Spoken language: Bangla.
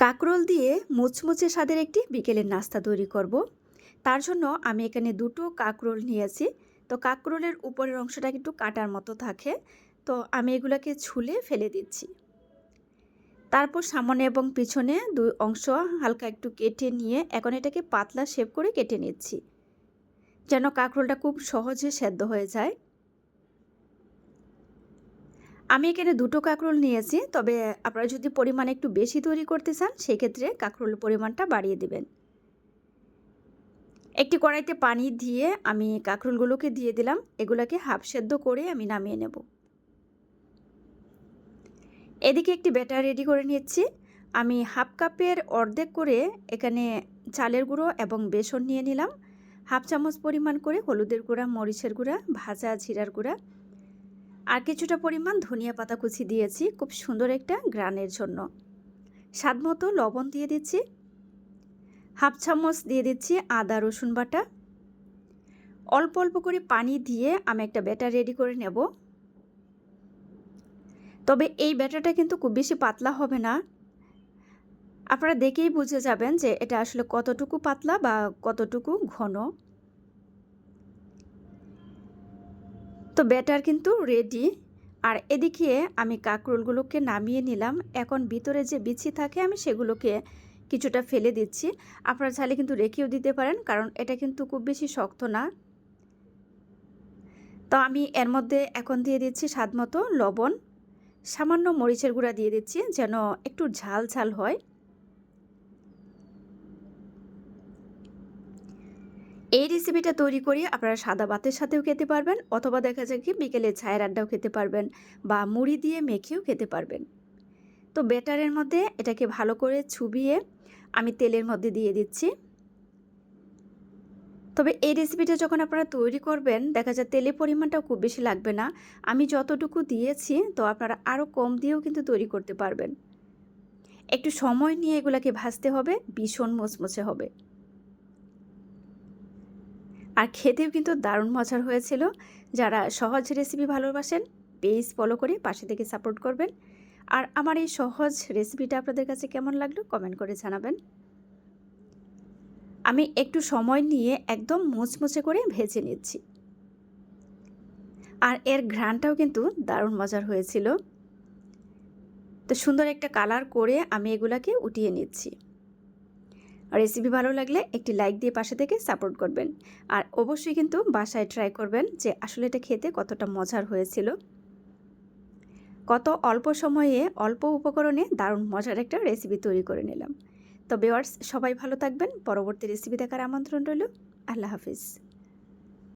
কাকরোল দিয়ে মুচমুচে স্বাদের একটি বিকেলের নাস্তা তৈরি করব। তার জন্য আমি এখানে দুটো কাকরোল নিয়েছি। তো কাকরোলের উপরের অংশটা একটু কাটার মতো থাকে। তো আমি এগুলোকে ছুলে ফেলে দিচ্ছি। তারপর সামনে এবং পিছনে দুই অংশ হালকা একটু কেটে নিয়ে এখন এটাকে পাতলা শেপ করে কেটে নিচ্ছি। যেন কাকরোলটা খুব সহজে সেদ্ধ হয়ে যায়। আমি এখানে দুটো কাঁকরোল নিয়েছি, তবে আপনারা যদি পরিমাণ একটু বেশি তৈরি করতে চান, সেক্ষেত্রে কাঁকরোল পরিমাণটা বাড়িয়ে দেবেন। একটি কড়াইতে পানি দিয়ে আমি কাঁকরোলগুলোকে দিয়ে দিলাম, এগুলোকে হাফ সেদ্ধ করে আমি নামিয়ে নেব। এদিকে একটি ব্যাটার রেডি করে নিচ্ছি। আমি হাফ কাপের অর্ধেক করে এখানে চালের গুঁড়ো এবং বেসন নিয়ে নিলাম। হাফ চামচ পরিমাণ করে হলুদের গুঁড়া, মরিচের গুঁড়া, ভাজা জিরার গুঁড়া আর কিছুটা পরিমাণ ধনিয়া পাতা কুচি দিয়েছি খুব সুন্দর একটা গ্রানের জন্য। স্বাদ মতো লবণ দিয়ে দিচ্ছি। হাফ চামচ দিয়ে দিচ্ছি আদা, রসুন বাটা। অল্প অল্প করে পানি দিয়ে আমি একটা ব্যাটার রেডি করে নেব। তবে এই ব্যাটারটা কিন্তু খুব বেশি পাতলা হবে না। আপনারা দেখেই বুঝে যাবেন যে এটা আসলে কতটুকু পাতলা বা কতটুকু ঘন। তো ব্যাটার কিন্তু রেডি আর এদিকে আমি কাঁকরোলগুলোকে নামিয়ে নিলাম। এখন ভিতরে যে বিচি থাকে, আমি সেগুলোকে কিছুটা ফেলে দিচ্ছি। আপনারা চাইলে কিন্তু রেখেও দিতে পারেন, কারণ এটা কিন্তু খুব বেশি শক্ত না। তো আমি এর মধ্যে এখন দিয়ে দিচ্ছি স্বাদ মতো লবণ। সামান্য মরিচের গুঁড়া দিয়ে দিচ্ছি, যেন একটু ঝাল ঝাল হয়। এই রেসিপিটা তৈরি করে আপনারা সাদা ভাতের সাথেও খেতে পারবেন অথবা দেখা যায় কি বিকেলে ছায়ের আড্ডাও খেতে পারবেন বা মুড়ি দিয়ে মেখেও খেতে পারবেন। তো বেটারের মধ্যে এটাকে ভালো করে ছুবিয়ে আমি তেলের মধ্যে দিয়ে দিচ্ছি। তবে এই রেসিপিটা যখন আপনারা তৈরি করবেন, দেখা যায় তেলের পরিমাণটাও খুব বেশি লাগবে না। আমি যতটুকু দিয়েছি, তো আপনারা আরও কম দিয়েও কিন্তু তৈরি করতে পারবেন। একটু সময় নিয়ে এগুলাকে ভাজতে হবে, ভীষণ মুচমুচে হবে। আর খেতেও কিন্তু দারুণ মজার হয়েছিল। যারা সহজ রেসিপি ভালোবাসেন পেজ ফলো করে পাশে থেকে সাপোর্ট করবেন। আর আমার এই সহজ রেসিপিটা আপনাদের কাছে কেমন লাগল কমেন্ট করে জানাবেন। আমি একটু সময় নিয়ে একদম মুচমুচে করে ভেজে নিচ্ছি। আর এর ঘ্রাণটাও কিন্তু দারুণ মজার হয়েছিল। তো সুন্দর একটা কালার করে আমি এগুলাকে উঠিয়ে নিচ্ছি। রেসিপি ভালো লাগলে একটি লাইক দিয়ে পাশে থেকে সাপোর্ট করবেন। আর অবশ্যই কিন্তু বাসায় ট্রাই করবেন যে আসলে এটা খেতে কতটা মজার হয়েছিল। কত অল্প সময়ে, অল্প উপকরণে দারুণ মজার একটা রেসিপি তৈরি করে নিলাম। তো বেওয়ার্স সবাই ভালো থাকবেন। পরবর্তী রেসিপি দেখার আমন্ত্রণ রইল। আল্লাহ হাফিজ।